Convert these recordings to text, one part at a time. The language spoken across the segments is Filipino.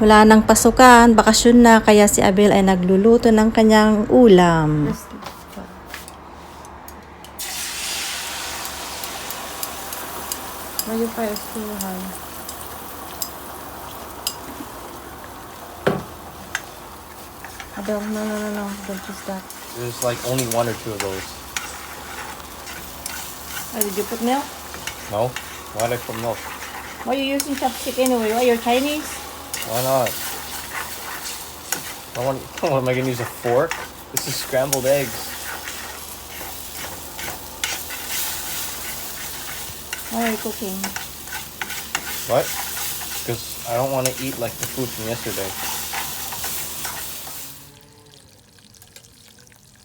Wala nang pasukan, bakasyon na, kaya si Abel ay nagluluto ng kanyang ulam. Why is too high? Abel, no, no, no, no. Don't use that. There's like only one or two of those. Oh, did you put milk? No? Why'd I put milk? Why are you using chopstick anyway? Why you're Chinese? Why not? I want, what am I gonna use a fork? This is scrambled eggs. Why are you cooking? What? Because I don't want to eat like the food from yesterday.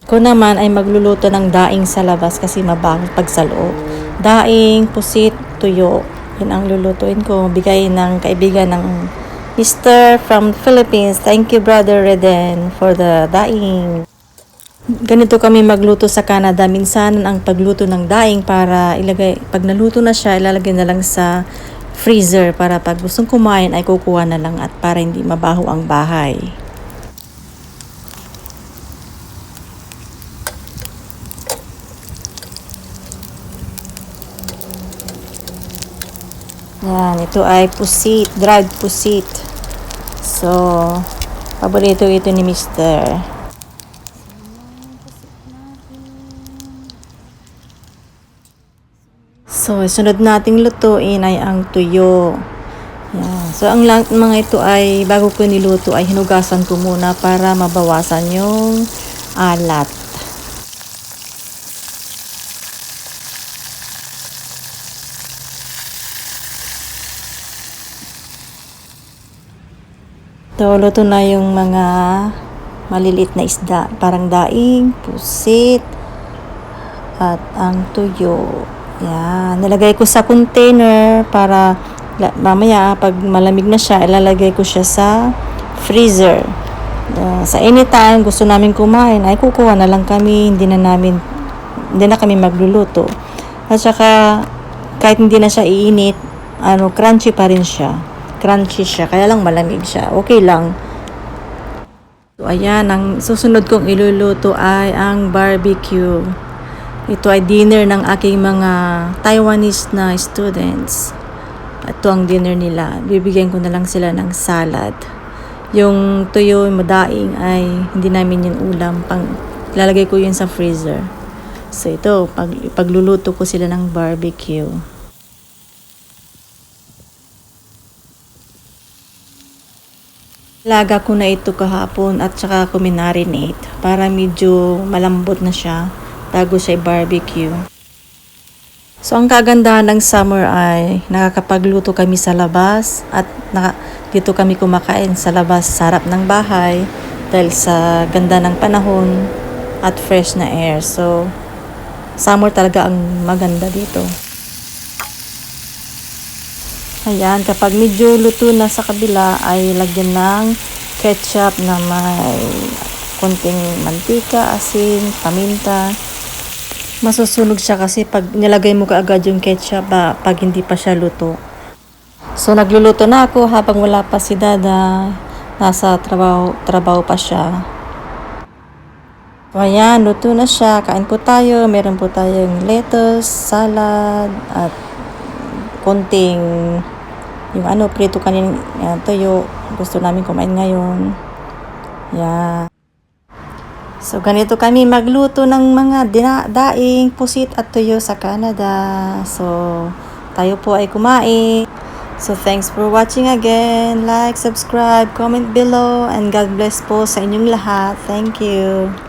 Ko naman ay magluluto ng daing sa labas kasi mabango pag sa loob. Daing, pusit, tuyo. Yun ang lulutuin ko. Bigay ng kaibigan ng Mr. from Philippines. Thank you, Brother Reden, for the daing. Ganito kami magluto sa Canada. Minsan ang pagluto ng daing para ilagay, pag naluto na siya, ilalagay na lang sa freezer para pag gustong kumain ay kukuha na lang at para hindi mabaho ang bahay. Yan, ito ay pusit, dried pusit. So, paborito ito ni Mr. So, sunod nating lutuin ay ang tuyo. Yan. So, ang mga ito ay, bago ko niluto, ay hinugasan ko muna para mabawasan yung alat. So, luto na yung mga maliliit na isda. Parang daing, pusit, at ang tuyo. Yan. Nilagay ko sa container para mamaya pag malamig na siya, ilalagay ko siya sa freezer. Uh, sa anytime gusto namin kumain, ay kukuha na lang kami, hindi na namin hindi na kami magluluto. At saka kahit hindi na siya iinit, ano, crunchy pa rin siya. Crunchy siya, kaya lang malamig siya. Okay lang. So, ayan, ang susunod kong iluluto ay ang barbecue. Ito ay dinner ng aking mga Taiwanese na students. Ito ang dinner nila. Bibigyan ko na lang sila ng salad. Yung tuyo, yung madaing ay hindi namin yung ulam. Pang, lalagay ko yun sa freezer. So ito, pag, pagluluto ko sila ng barbecue. Laga ko na ito kahapon at saka ko minarinate para medyo malambot na siya bago siya barbecue. So ang kagandahan ng summer ay nakakapagluto kami sa labas at naka, dito kami kumakain sa labas sa harap ng bahay dahil sa ganda ng panahon at fresh na air. So summer talaga ang maganda dito. Ayan, kapag medyo luto na sa kabila ay lagyan ng ketchup na may konting mantika, asin, paminta. Masusunog siya kasi pag nilagay mo kaagad yung ketchup ba, pag hindi pa siya luto. So nagluluto na ako habang wala pa si Dada. Nasa trabaho, trabaho pa siya. So ayan, luto na siya. Kain po tayo. Meron po tayong lettuce, salad, at konting yung ano, prito kanin yan, tuyo. Gusto namin kumain ngayon. Yan. So, ganito kami magluto ng mga dina- daing, pusit at tuyo sa Canada. So, tayo po ay kumain. So, thanks for watching again. Like, subscribe, comment below, and God bless po sa inyong lahat. Thank you.